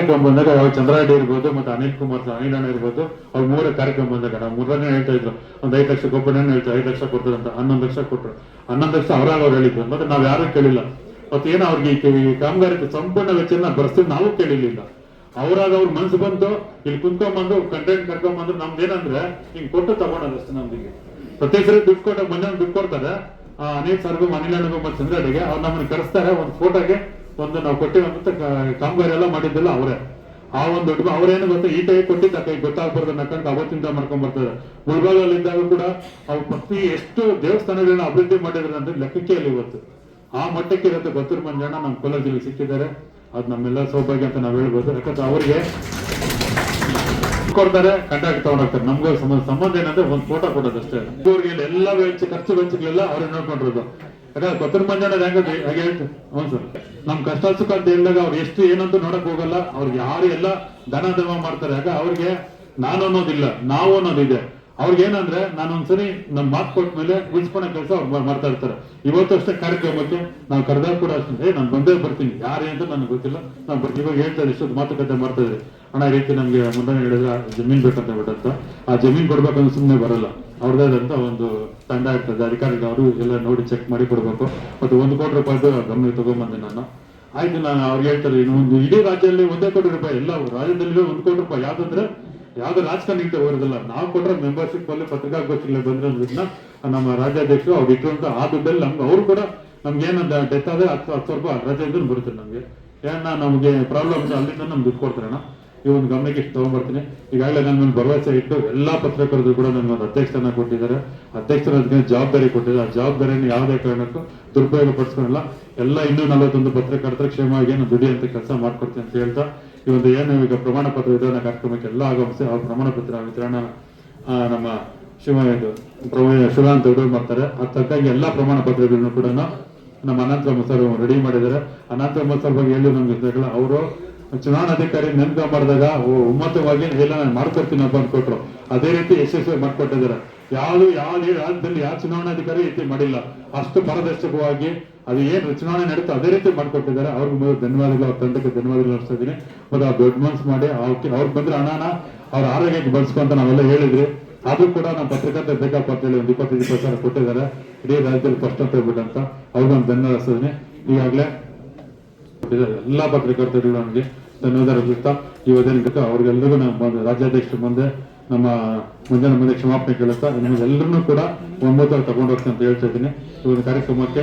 ಕಾರ್ಯಕ್ರಮ ಬಂದಾಗ ಯಾವ ಚಂದ್ರಾರೆಡ್ಡಿ ಇರ್ಬೋದು ಮತ್ತೆ ಅನಿಲ್ ಕುಮಾರ್ ಅನಿಲ್ ಅಣ್ಣ ಇರ್ಬೋದು ಅವ್ರ ಮೂರ ಕಾರ್ಯಕ್ರಮ ಬಂದಾಗ ನಾವು ಮೂರನೇ ಹೇಳ್ತಾ ಇದ್ರು. ಒಂದ್ ಐದು ಲಕ್ಷ ಗೊಬ್ಬರನ ಹೇಳ್ತಾರೆ ಐದು ಲಕ್ಷ ಕೊಡ್ತಾರೆ ಅಂತ ಹನ್ನೊಂದು ಲಕ್ಷ ಕೊಟ್ಟರು ಹನ್ನೊಂದು ಲಕ್ಷ ಅವರಾಗ ಅವ್ರು ಹೇಳಿದ್ರು ಮತ್ತೆ ನಾವ್ ಯಾರು ಕೇಳಿಲ್ಲ. ಮತ್ತೆ ಏನೋ ಅವ್ರಿಗೆ ಈ ಕಾಮಗಾರಿ ಸಂಪೂರ್ಣ ವೆಚ್ಚನ ಬರ್ಸಿದ್ ನಾವು ಕೇಳಿರ್ಲಿಲ್ಲ. ಅವರಾಗ ಅವ್ರ ಮನ್ಸು ಬಂತು ಇಲ್ಲಿ ಕುಂತ್ಕೊಂಡ್ಬಂದು ಕಂಟೆಂಟ್ ಕರ್ಕೊಂಡ್ಬಂದು ನಮ್ದು ಏನಂದ್ರೆ ಹಿಂಗ್ ಕೊಟ್ಟು ತಗೊಂಡದಷ್ಟು ನಮ್ದಿಗೆ. ಪ್ರತಿ ಸರಿ ದುಡ್ಡು ಕೊಟ್ಟಾಗ ಮೊನ್ನೆ ದುಡ್ಡು ಕೊಡ್ತಾರೆ. ಆ, ಅನಿಲ್ ಸರ್ಗು ಅನಿಲ್ ಮತ್ತೆ ಚಂದ್ರಡಿಗೆ ಅವ್ರು ನಮ್ಮನ್ನ ಕರೆಸ್ತಾರೆ ಒಂದು ಫೋಟೋಗೆ ಒಂದು ನಾವು ಕೊಟ್ಟಿರೋಂತ ಕಾಮಗಾರಿ ಎಲ್ಲ ಮಾಡಿದ್ದೆಲ್ಲ ಅವರೇ. ಆ ಒಂದು ಅವ್ರೇನು ಗೊತ್ತ, ಈ ಕೈ ಕೊಟ್ಟಿದ್ದ ಕೈ ಗೊತ್ತಾಗ್ಬಾರ್ದು ನಕ್ಕಂತ ಅವತ್ತಿಂದ ಮಾಡ್ಕೊಂಡ್ ಬರ್ತಾರೆ ಇದ್ದಾಗ ಕೂಡ ಅವ್ರು ಪ್ರತಿ ಎಷ್ಟು ದೇವಸ್ಥಾನಗಳನ್ನ ಅಭಿವೃದ್ಧಿ ಮಾಡಿದ್ರೆ ಅಂದ್ರೆ ಲೆಕ್ಕಕ್ಕೆ ಇಲ್ಲ ಇವತ್ತು. ಆ ಮಟ್ಟಕ್ಕೆ ಇರುತ್ತೆ ಗೊತ್ತಿರ ಮಂಜಣ್ಣ ನಮ್ಮ ಕೋಲಾರ ಜಿಲ್ಲೆಗೆ ಸಿಕ್ಕಿದ್ದಾರೆ. ಅದು ನಮ್ಮೆಲ್ಲ ಸೌಭಾಗ್ಯ ಅಂತ ನಾವು ಹೇಳ್ಬೋದು. ಯಾಕಂದ್ರೆ ಅವರಿಗೆ ಕೊಡ್ತಾರೆ ಕಂಡಕ್ಟ್ ತಗೊಂಡೋಗ್ತಾರೆ ನಮ್ಗೆ ಸಂಬಂಧ ಸಂಬಂಧ ಏನಂದ್ರೆ ಒಂದು ಫೋಟೋ ಕೊಡೋದಷ್ಟೇ. ಇವ್ರಿಗೆ ಎಲ್ಲ ವೆಚ್ಚ ಖರ್ಚು ವೆಚ್ಚಗಳೆಲ್ಲ ಅವ್ರಿಗೆ ನೋಡ್ಕೊಂಡಿರೋದು. ಯಾಕಂದ್ರೆ ಕೊತ್ತೂರು ಮಂಜಣ್ಣ ಹೆಂಗ ಹಾಗೆ ಹೇಳ್ತು. ಹ್ಞೂ ಸರ್. ನಮ್ ಕಷ್ಟ ಸುಖ ಅಂತ ಹೇಳಿದಾಗ ಅವ್ರು ಎಷ್ಟು ಏನಂತ ನೋಡಕ್ ಹೋಗಲ್ಲ. ಅವ್ರಿಗೆ ಯಾರು ಎಲ್ಲ ಧನ ಧರ್ಮ ಮಾಡ್ತಾರೆ. ಯಾಕ ಅವ್ರಿಗೆ ನಾನು ಅನ್ನೋದಿಲ್ಲ, ನಾವು ಅನ್ನೋದಿದೆ. ಅವ್ರಿಗೆ ಏನಂದ್ರೆ ನಾನು ಒಂದ್ಸರಿ ನಮ್ ಮಾತು ಕೊಟ್ಟ ಮೇಲೆ ಉಳಿಸ್ಕೊಳೋ ಕೆಲಸ ಅವ್ರು ಮಾಡ್ತಾ ಇರ್ತಾರೆ. ಇವತ್ತು ಅಷ್ಟೇ ಕಾರ್ಯಕ್ರಮಕ್ಕೆ ನಾವು ಕರೆದಾಗ ಕೂಡ ಅಷ್ಟೇ. ನಾನು ಬಂದೇ ಬರ್ತೀನಿ. ಯಾರೇ ಅಂತ ನನಗೆ ಗೊತ್ತಿಲ್ಲ. ನಾನು ಬರ್ತೀನಿ ಇವಾಗ ಹೇಳ್ತಾ ಇದ್ದೆ ಇಷ್ಟೊಂದು ಮಾತುಕತೆ ಮಾಡ್ತಾ ಇದ್ರಿ ಅಣ್ಣ, ಈ ರೀತಿ ನಮ್ಗೆ ಮುಂದೆ ಹೇಳಿದ್ರೆ ಜಮೀನ್ ಬೇಕಂತ ಬಿಟ್ಟಂತ ಆ ಜಮೀನ್ ಕೊಡ್ಬೇಕಂದ್ರೆ ಸುಮ್ಮನೆ ಬರಲ್ಲ. ಅವ್ರದ್ದೇ ಆದಂತ ಒಂದು ತಂಡ ಇರ್ತದೆ. ಅಧಿಕಾರಿಗಳು ಅವರು ಎಲ್ಲ ನೋಡಿ ಚೆಕ್ ಮಾಡಿ ಕೊಡ್ಬೇಕು. ಮತ್ತು ಒಂದು ಕೋಟಿ ರೂಪಾಯಿದು ಗಮನ ತಗೊಂಡ್ಬಂದೆ ನಾನು. ಆಯ್ತು, ನಾನು ಅವ್ರಿಗೆ ಹೇಳ್ತಾರೆ, ಇನ್ನು ಒಂದು ಇಡೀ ರಾಜ್ಯದಲ್ಲಿ ಒಂದೇ ಕೋಟಿ ರೂಪಾಯಿ ಎಲ್ಲ ರಾಜ್ಯದಲ್ಲಿ ಒಂದು ಕೋಟಿ ರೂಪಾಯಿ ಯಾವ್ದಂದ್ರೆ ಯಾವ್ದು ರಾಜಕಾರಣ ಇಟ್ಟು ಬರೋದಿಲ್ಲ ನಾವು ಕೊಟ್ರೆ ಮೆಂಬರ್ಶಿಪ್ ಅಲ್ಲಿ ಪತ್ರಿಕಾಗೋಷ್ಠಿಗಳಲ್ಲಿ ಬಂದಿರೋದ್ರಿಂದ ನಮ್ಮ ರಾಜ್ಯಾಧ್ಯಕ್ಷರು ಅವ್ರು ಇಟ್ಟಿರುವಂತ ಆ ದುಡ್ಡಲ್ಲಿ ನಮ್ಗೆ ಅವ್ರು ಕೂಡ ನಮ್ಗೆ ಏನಂದ ಡೆತ್ ಆದ್ರೆ ಹತ್ತು ಹತ್ತು ರೂಪಾಯಿ ರಜೆಯಿಂದ ಬರುತ್ತೆ ನಮ್ಗೆ. ಏನ, ನಮ್ಗೆ ಪ್ರಾಬ್ಲಮ್ ಅಲ್ಲಿಂದ ನಮ್ಗೆ ದುಡ್ಡು ಕೊಡ್ತಾರಣ್ಣ. ಈ ಒಂದು ಗಮನಕ್ಕೆ ತಗೊಂಡ್ಬರ್ತೀನಿ. ಈಗಾಗಲೇ ನನ್ನ ಮೇಲೆ ಭರವಸೆ ಇಟ್ಟು ಎಲ್ಲಾ ಪತ್ರಕರ್ತರು ಕೂಡ ನನಗೆ ಒಂದು ಅಧ್ಯಕ್ಷತನ ಕೊಟ್ಟಿದ್ದಾರೆ. ಅಧ್ಯಕ್ಷರ ಅದಕ್ಕೆ ಜವಾಬ್ದಾರಿ ಕೊಟ್ಟಿದ್ದಾರೆ. ಆ ಜವಾಬ್ದಾರಿಯನ್ನು ಯಾವುದೇ ಕಾರಣಕ್ಕೂ ದುರುಪಯೋಗ ಪಡಿಸ್ಕೊಳ್ಳಲ್ಲ ಎಲ್ಲ ಇನ್ನೂ ನಲವತ್ತೊಂದು ಪತ್ರಕರ್ತರ ಕ್ಷೇಮವಾಗಿ ನಾನು ದುಡಿಯಂತ ಕೆಲಸ ಮಾಡ್ಕೊಡ್ತೀನಿ ಅಂತ ಹೇಳ್ತಾ, ಈ ಒಂದು ಏನು ಈಗ ಪ್ರಮಾಣ ಪತ್ರ ವಿತರಣಾ ಕಾರ್ಯಕ್ರಮಕ್ಕೆ ಎಲ್ಲ ಆಗಮಿಸಿ ಆ ಪ್ರಮಾಣ ಪತ್ರ ವಿತರಣಾ ನಮ್ಮ ಶಿವ ಪ್ರಭು ಶಿವಾನಂತ ಅವರು ಮಾಡ್ತಾರೆ. ಅದ್ ತಕ್ಕಂಗೆ ಎಲ್ಲಾ ಪ್ರಮಾಣ ಪತ್ರಗಳನ್ನು ಕೂಡ ನಮ್ಮ ಅನಂತ ಸರ್ ರೆಡಿ ಮಾಡಿದ್ದಾರೆ. ಅನಂತ ಸರ್ ಬಗ್ಗೆ ಹೇಳಿ ನಮ್ಗೆ ಅವರು ಚುನಾವಣಾಧಿಕಾರಿ ನೇಮಕ ಮಾಡಿದಾಗ ಒಮ್ಮತವಾಗಿ ಎಲ್ಲ ನಾನು ಮಾಡ್ಕೊಡ್ತೀನಪ್ಪ ಅಂದ್ಕೊಟ್ರು. ಅದೇ ರೀತಿ ಯಶಸ್ವಿ ಮಾಡ್ಕೊಟ್ಟಿದ್ದಾರೆ. ಯಾವುದು ಯಾವ ರಾಜ್ಯದಲ್ಲಿ ಯಾವ ಚುನಾವಣಾಧಿಕಾರಿ ರೀತಿ ಮಾಡಿಲ್ಲ. ಅಷ್ಟು ಪಾರದರ್ಶಕವಾಗಿ ಅದು ಏನ್ ಚುನಾವಣೆ ನಡೀತೋ ಅದೇ ರೀತಿ ಮಾಡ್ಕೊಟ್ಟಿದ್ದಾರೆ. ಅವ್ರಿಗೆ ಮೊದಲು ಧನ್ಯವಾದಗಳು, ಅವ್ರ ತಂಡಕ್ಕೆ ಧನ್ಯವಾದಗಳು ಅನಿಸ್ತಾ ಇದ್ದೀನಿ ಮತ್ತೆ ಆ ದೊಡ್ಡ ಮನ್ಸು ಮಾಡಿ ಅವ್ರಿಗೆ ಅವ್ರಿಗೆ ಬಂದ್ರೆ ಹಣನ ಅವ್ರ ಆರೋಗ್ಯಕ್ಕೆ ಬಳಸ್ಕೊಂತ ನಾವೆಲ್ಲ ಹೇಳಿದ್ರಿ. ಅದು ಕೂಡ ನಮ್ಮ ಪತ್ರಕರ್ತ ಬೇಕಪ್ಪ ಅಂತ ಹೇಳಿ ಒಂದು ಇಪ್ಪತ್ತೈದು ಪ್ರಸಾರ ಕೊಟ್ಟಿದ್ದಾರೆ. ಇಡೀ ರಾಜ್ಯದಲ್ಲಿ ಫಸ್ಟ್ ಅಂತ ಹೇಳ್ಬಿಟ್ಟಂತ ಅಂತ ಅವ್ರಿಗೊಂದು ಧನ್ಯವಾದ ಈಗಾಗಲೇ ಕೊಟ್ಟಿದ್ದಾರೆ. ಎಲ್ಲಾ ಪತ್ರಕರ್ತರಿಗೂ ನನಗೆ ಧನ್ಯವಾದ ಈ ವಚನಕ್ಕೆ ಅವ್ರಿಗೆಲ್ಲರಿಗೂ ನಮ್ಮ ರಾಜ್ಯಾಧ್ಯಕ್ಷರ ಮುಂದೆ ನಮ್ಮ ಮುಂಜಾನೆ ಮುಂದೆ ಕ್ಷಮಾಪಣೆ ಕೇಳುತ್ತಾ ನಿಮ್ಗೆಲ್ಲರನ್ನೂ ಕೂಡ ಒಂಬತ್ತು ತಗೊಂಡು ಹೋಗ್ತೀನಿ ಅಂತ ಹೇಳ್ತಾ ಇದ್ದೀನಿ. ಈ ಒಂದು ಕಾರ್ಯಕ್ರಮಕ್ಕೆ